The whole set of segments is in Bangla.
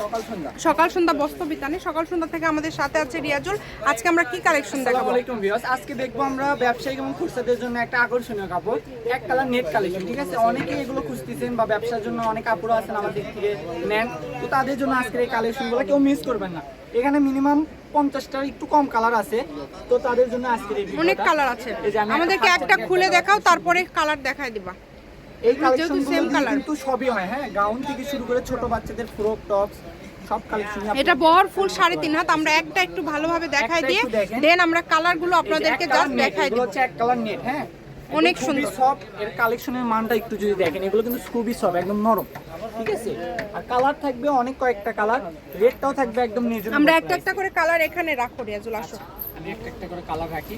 সকাল সন্ধ্যা? বস্ত্র বিতানে সকাল সন্ধ্যা থেকে আমাদের সাথে আছে রিয়াজুল। আজকে আমরা কি কালেকশন দেখাবো? আলাইকুম ভিউয়ার্স আজকে দেখব আমরা ব্যবসায়িক এবং খুচরাদের জন্য একটা আকর্ষণীয় কাপড়। এক কালার নেট কালেকশন ঠিক আছে? অনেকে এগুলো খুঁজতেছেন বা ব্যবসার জন্য অনেক কাপড় আছেন আমাদের থেকে নেন। তো তাদের জন্য আজকের এই কালেকশনগুলো কেউ মিস করবেন না। এখানে মিনিমাম পঞ্চাশটার একটু কম কালার আছে। তো তাদের জন্য আজকের এই অনেক কালার আছে। আমাদেরকে একটা খুলে দেখাও তারপরে কালার দেখায় দিবা। এই যেহেতু কালেকশন same colour। কিন্তু সবই হয় হ্যাঁ? গাউন থেকে শুরু করে ছোট বাচ্চাদের ফ্রক টপস সব কালেকশন এটা বহর ফুল সাড়ে তিন হাত আমরা একটা একটু ভালোভাবে দেখাই দিয়ে দেখেন। দেন আমরা কালারগুলো আপনাদেরকে জাস্ট দেখাই দিব। হচ্ছে এক কালার নেট হ্যাঁ? অনেক সুন্দর। সফট এর কালেকশনের মানটা একটু যদি দেখেন এগুলো কিন্তু খুবই সফট একদম নরম ঠিক আছে? আর কালার থাকবে অনেক কয়েকটা কালার রেটটাও থাকবে একদম নিজের আমরা একটা একটা করে কালার এখানে রাখো রিয়াজুল আসো। আমি একটা একটা করে কালার রাখি।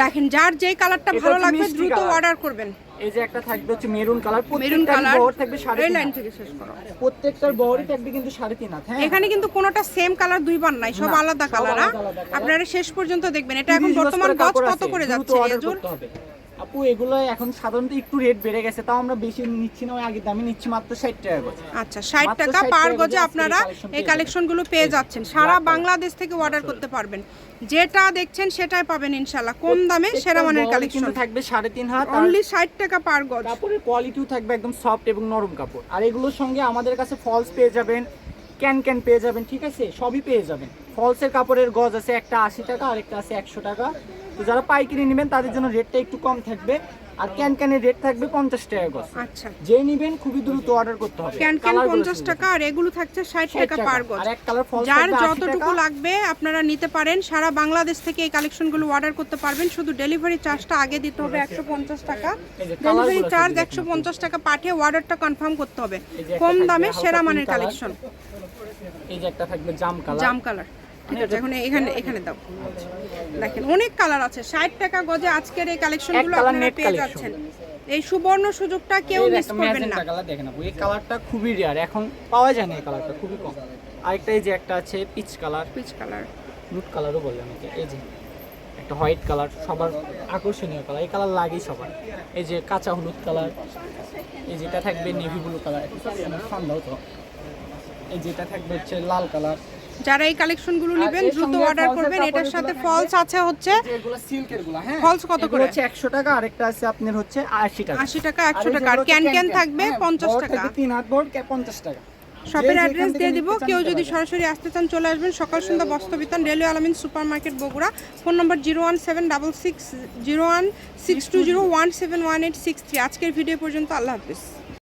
দেখেন যার যেই কালারটা ভালো লাগবে দ্রুত অর্ডার করবেন। এই যে একটা থাকবে হচ্ছে মেরুন কালার মেরুন কালার বহর থাকবে সাড়ে লাইন থেকে শেষ করো। প্রত্যেকটার বহরই থাকবে কিন্তু সাড়ে তিন হাত হ্যাঁ? এখানে কিন্তু কোনোটা সেম কালার দুইবার নাই সব আলাদা কালার। আপনারা শেষ পর্যন্ত দেখবেন এটা এখন বর্তমান গজ কত করে যাচ্ছে। আপু এগুলো এখন সাধারণত একটু রেট বেড়ে গেছে তাও আমরা বেশি নিচ্ছি না ওই আগের দামে নিচ্ছি মাত্র ষাট টাকা করে। আচ্ছা ষাট টাকা পার গজে আপনারা এই কালেকশনগুলো পেয়ে যাচ্ছেন। সারা বাংলাদেশ থেকে অর্ডার করতে পারবেন। যেটা দেখছেন সেটাই পাবেন ইনশাল্লাহ কম দামে সেরা মানের কালেকশন থাকবে সাড়ে তিন হাত আর অনলি ষাট টাকা পার গজ। কাপড়ের কোয়ালিটিও থাকবে একদম সফট এবং নরম কাপড়। আর এগুলোর সঙ্গে আমাদের কাছে ফলস পেয়ে যাবেন ক্যান ক্যান পেয়ে যাবেন ঠিক আছে? সবই পেয়ে যাবেন। ফলসের কাপড়ের গজ আছে একটা আশি টাকা আর একটা আছে একশো টাকা। তো যারা পাইকারি নেবেন তাদের জন্য রেটটা একটু কম থাকবে। আর ক্যান ক্যানের রেট থাকবে পঞ্চাশ টাকা গজ। আচ্ছা। যে নিবেন খুবই দ্রুত অর্ডার করতে হবে। ক্যান ক্যান পঞ্চাশ। টাকা আর এগুলো থাকছে ষাট 60 টাকা পার গজ। আর এক কালার ফলস যার যতটুকু লাগবে আপনারা নিতে পারেন। সারা বাংলাদেশ থেকে এই কালেকশনগুলো অর্ডার করতে পারবেন। শুধু ডেলিভারি চার্জটা আগে দিতে হবে একশো পঞ্চাশ টাকা। ডেলিভারি চার্জ একশো পঞ্চাশ টাকা পাঠিয়ে অর্ডারটা কনফার্ম করতে হবে। কম দামে সেরা মানের কালেকশন এই যে একটা থাকবে জাম কালার জাম কালার ঠিক আছে এখন এখানে এখানে দাও। দেখেন অনেক কালার আছে। ষাট টাকা গজে আজকের এই কালেকশনগুলো আপনারা পেয়ে যাচ্ছেন। এই সুবর্ণ সুযোগটা কেউ মিস করবেন না। কালার দেখেন আপু এই কালারটা খুবই রেয়ার এখন পাওয়া যায় না এই কালারটা খুবই কম। আরেকটা এই যে একটা আছে peach colour peach colour nude কালারও বলে অনেকে। এই যে একটা হোয়াইট কালার সবার আকর্ষণীয় কালার এই কালার লাগেই সবার। এই যে কাঁচা হলুদ কালার এই যেটা থাকবে নেভি ব্লু কালার সন্ধ্যাও তো এই যেটা থাকবে হচ্ছে লাল কালার যারা এই কালেকশনগুলো নেবেন দ্রুত অর্ডার করবেন। এটার সাথে ফলস আছে হচ্ছে এগুলো সিল্কেরগুলো হ্যাঁ। কত করে? হচ্ছে একশো টাকা আরেকটা আছে আপনার হচ্ছে আশি টাকা। আশি টাকা আর একশো এই টাকা। আর ক্যান ক্যান থাকবে হ্যাঁ, পঞ্চাশ বড় টাকা। তিন হাত বোর্ড পঞ্চাশ টাকা। শপের অ্যাড্রেস দিয়ে দিব কেউ যদি সরাসরি আসতে চান চলে আসবেন। সকাল সন্ধ্যা বস্ত্রবিতান railway Alamin super market Bogura. Phone number zero one seven double six zero one six two zero one seven one eight six three আজকের ভিডিও পর্যন্ত আল্লাহ হাফিজ।